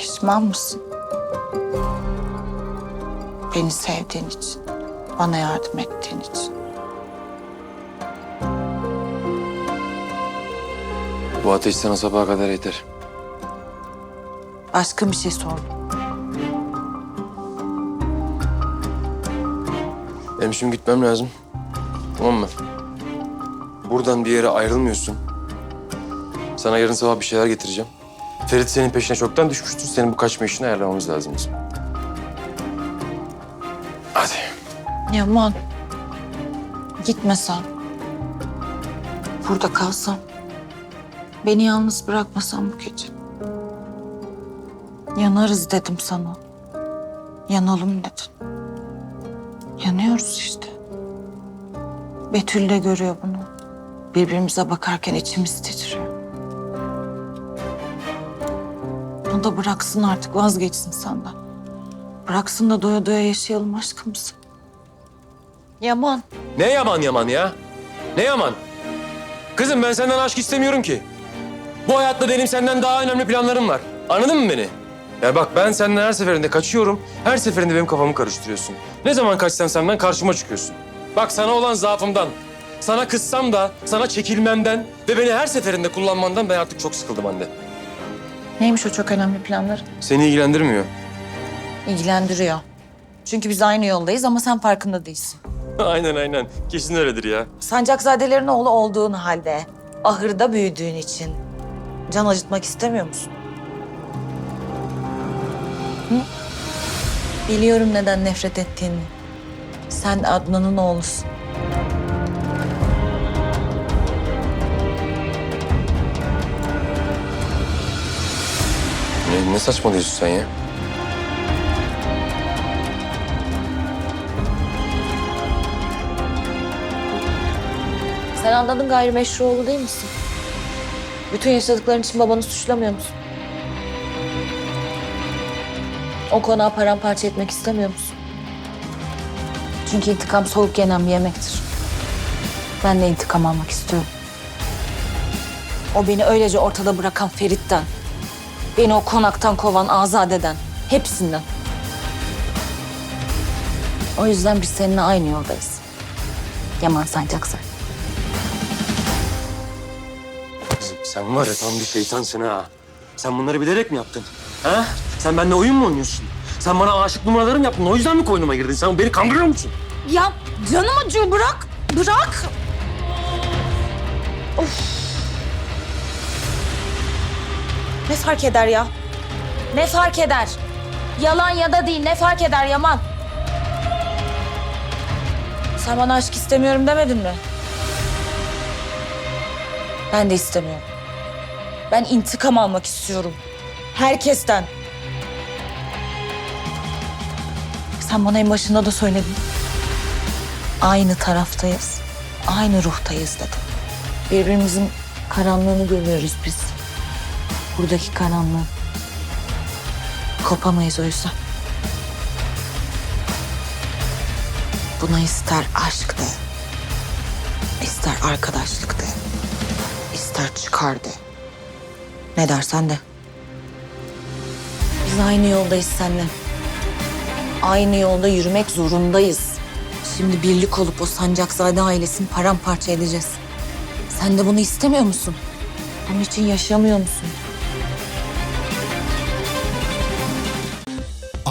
Pişman mısın? Beni sevdiğin için, bana yardım ettiğin için. Bu ateş sana sabaha kadar yeter. Başka bir şey sordum. Benim şimdi gitmem lazım. Tamam mı? Buradan bir yere ayrılmıyorsun. Sana yarın sabah bir şeyler getireceğim. Ferit senin peşine çoktan düşmüştür. Senin bu kaçma işini ayarlamamız lazım bizim. Hadi. Yaman. Gitmesen. Burada kalsam. Beni yalnız bırakmasan bu gece. Yanarız dedim sana. Yanalım dedin. Yanıyoruz işte. Betül de görüyor bunu. Birbirimize bakarken içimiz titriyor. Onu da bıraksın artık vazgeçsin senden. Bıraksın da doya doya yaşayalım aşkımızı. Yaman. Ne yaman yaman ya? Ne yaman? Kızım ben senden aşk istemiyorum ki. Bu hayatta benim senden daha önemli planlarım var. Anladın mı beni? Ya bak ben senden her seferinde kaçıyorum. Her seferinde benim kafamı karıştırıyorsun. Ne zaman kaçsam senden karşıma çıkıyorsun. Bak sana olan zaafımdan, sana kızsam da sana çekilmemden ve beni her seferinde kullanmandan ben artık çok sıkıldım anne. Neymiş o çok önemli planları? Seni ilgilendirmiyor. İlgilendiriyor. Çünkü biz aynı yoldayız ama sen farkında değilsin. aynen aynen. Kesin öyledir ya. Sancakzadelerin oğlu olduğun halde, ahırda büyüdüğün için can acıtmak istemiyor musun? Hı? Biliyorum neden nefret ettiğini. Sen Adnan'ın oğlusun. Ne, ne saçmalıyorsun sen ya? Sen Adnan'ın gayrimeşru oğlu değil misin? Bütün yaşadıkların için babanı suçlamıyor musun? O konağı paramparça etmek istemiyor musun? Çünkü intikam soğuk yenen bir yemektir. Ben de intikam almak istiyorum. O beni öylece ortada bırakan Ferit'ten, beni o konaktan kovan Azade'den, hepsinden. O yüzden biz seninle aynı yoldayız. Yaman Sancakser. Kızım sen var ya tam bir şeytansın ha. Sen bunları bilerek mi yaptın? Ha? Sen benimle oyun mu oynuyorsun? Sen bana aşık numaralarım yaptın. O yüzden mi koynuma girdin? Sen beni kandırıyor musun? Ya canım acıyor bırak. Bırak. Of. Ne fark eder ya? Ne fark eder? Yalan ya da değil ne fark eder Yaman? Sen bana aşk istemiyorum demedin mi? Ben de istemiyorum. Ben intikam almak istiyorum. Herkesten. Sen bana en başında da söyledin. Aynı taraftayız. Aynı ruhtayız dedim. Birbirimizin karanlığını görüyoruz biz. Buradaki karanlığı. Kopamayız o yüzden. Buna ister aşk de, ister arkadaşlık de, ister çıkar de. Ne dersen de. Biz aynı yoldayız seninle. Aynı yolda yürümek zorundayız. Şimdi birlik olup o Sancakzade ailesini paramparça edeceğiz. Sen de bunu istemiyor musun? Onun için yaşamıyor musun?